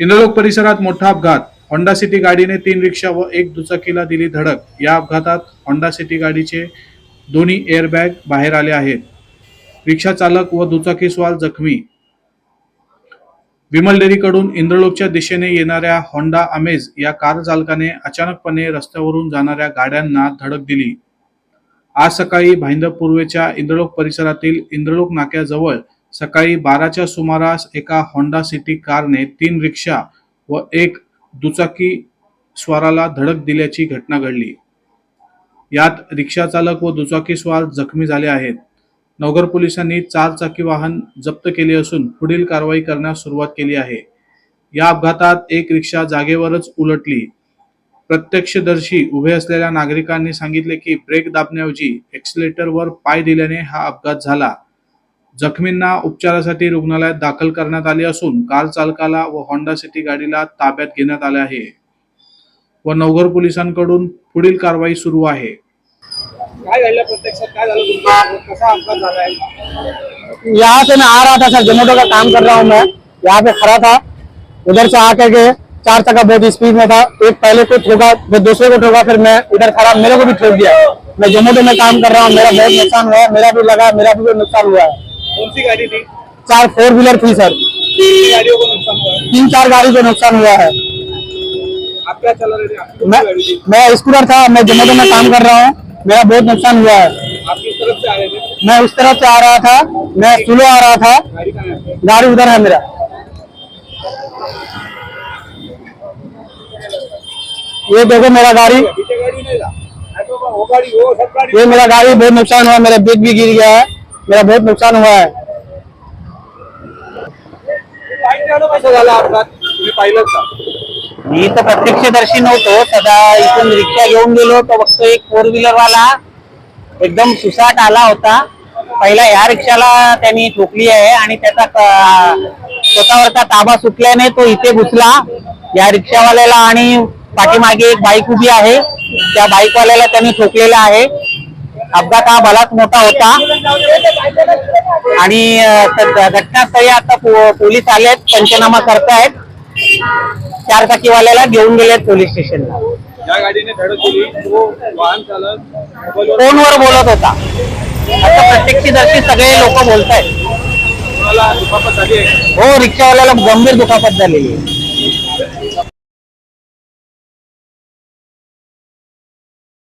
इंद्रलोक परिसरात मोठा अपघात. होंडा सिटी गाडीने तीन रिक्षा व एक दुचाकीला दिली धडक. या अपघातात होंडा सिटी गाडीचे दोन्ही एअरबॅग बाहेर आले आहेत. रिक्षा चालक व दुचाकीस्वार जखमी. विमल डेअरीकडून इंद्रलोकच्या दिशेने येणाऱ्या होंडा अमेज या कार चालकाने अचानकपणे रस्त्यावरून जाणाऱ्या गाड्यांना धडक दिली. आज सकाळी भाईंदर पूर्वेच्या इंद्रलोक परिसरातील इंद्रलोक नाक्याजवळ सकाळी बाराच्या सुमारास एका होंडा सिटी कारने तीन रिक्षा व एक दुचाकी स्वाराला धडक दिल्याची घटना घडली. यात रिक्षा चालक व दुचाकी स्वार जखमी झाले आहेत. नवघर पोलिसांनी चार चाकी वाहन जप्त केले असून पुढील कारवाई करण्यास सुरुवात केली आहे. या अपघातात एक रिक्षा जागेवरच उलटली. प्रत्यक्षदर्शी उभे असलेल्या नागरिकांनी सांगितले की ब्रेक दाबण्याऐवजी एक्सिलेटरवर पाय दिल्याने हा अपघात झाला. जखमींना उपचारासाठी रुग्णालयात दाखल करण्यात आले असून कार चालकाला व होंडा सिटी गाडीला ताब्यात घेण्यात आले आहे व नवघर पोलिसांकडून पुढील कारवाई सुरू आहे. काय घडलं प्रत्यक्षात? काय झालं तुमचं? कसा अपघात झालाय यहाँ से मैं आ रहा था सर जोमेटो का काम कर रहा हूँ मैं। यहाँ पे खड़ा था। उधर से आकर के चार चक्का बहुत स्पीड में था। एक पहले को ठोका फिर दूसरे को ठोका फिर मैं इधर खड़ा मेरे को भी ठोक दिया। मैं जोमेटो में काम कर रहा हूँ मेरा बहुत नुकसान हुआ है मेरा भी लगा मेरा भी नुकसान हुआ। है कौन सी गाड़ी थी चार फोर व्हीलर थी सर। गाड़ियों को नुकसान हुआ है। तीन चार गाड़ी को नुकसान हुआ है। आप क्या चला रहे थे? मैं मैं स्कूटर था मैं जोमेटो में काम कर रहा हूँ। मेरा बहुत नुकसान हुआ है। आप किस तरफ़ से आ रहे थे? मैं उस तरफ़ से आ रहा था मैं स्लो आ रहा था। गाड़ी उधर है मेरा। ये देखो मेरा गाड़ी। सब गाड़ी ये मेरा गाड़ी बहुत नुकसान हुआ मेरा बैग भी गिर गया है। मेरा बहुत नुकसान हुआ है। मी तर प्रत्यक्षदर्शी नव्हतो सदा इथून रिक्षा घेऊन गेलो तो फक्त एक फोर व्हीलर वाला एकदम सुसाट आला होता. पहिला ह्या रिक्षाला त्यांनी ठोकली आहे आणि त्याचा स्वतःवरचा ताबा सुटल्याने तो इथे घुसला. या रिक्षावाल्याला आणि पाठीमागे एक बाईक उभी आहे. त्या बाईकवाल्याला त्यांनी ठोकलेला आहे. अपघात हा भलाच मोठा होता. आणि घटनास्थळी आता पोलीस आलेत पंचनामा करतायत चार चाकीवाल्याला घेऊन गेलेत पोलीस स्टेशनला. फोनवर बोलत होता. आता प्रत्यक्षदर्शी सगळे लोक बोलतायत. हो रिक्षावाल्याला गंभीर दुखापत झालेली आहे.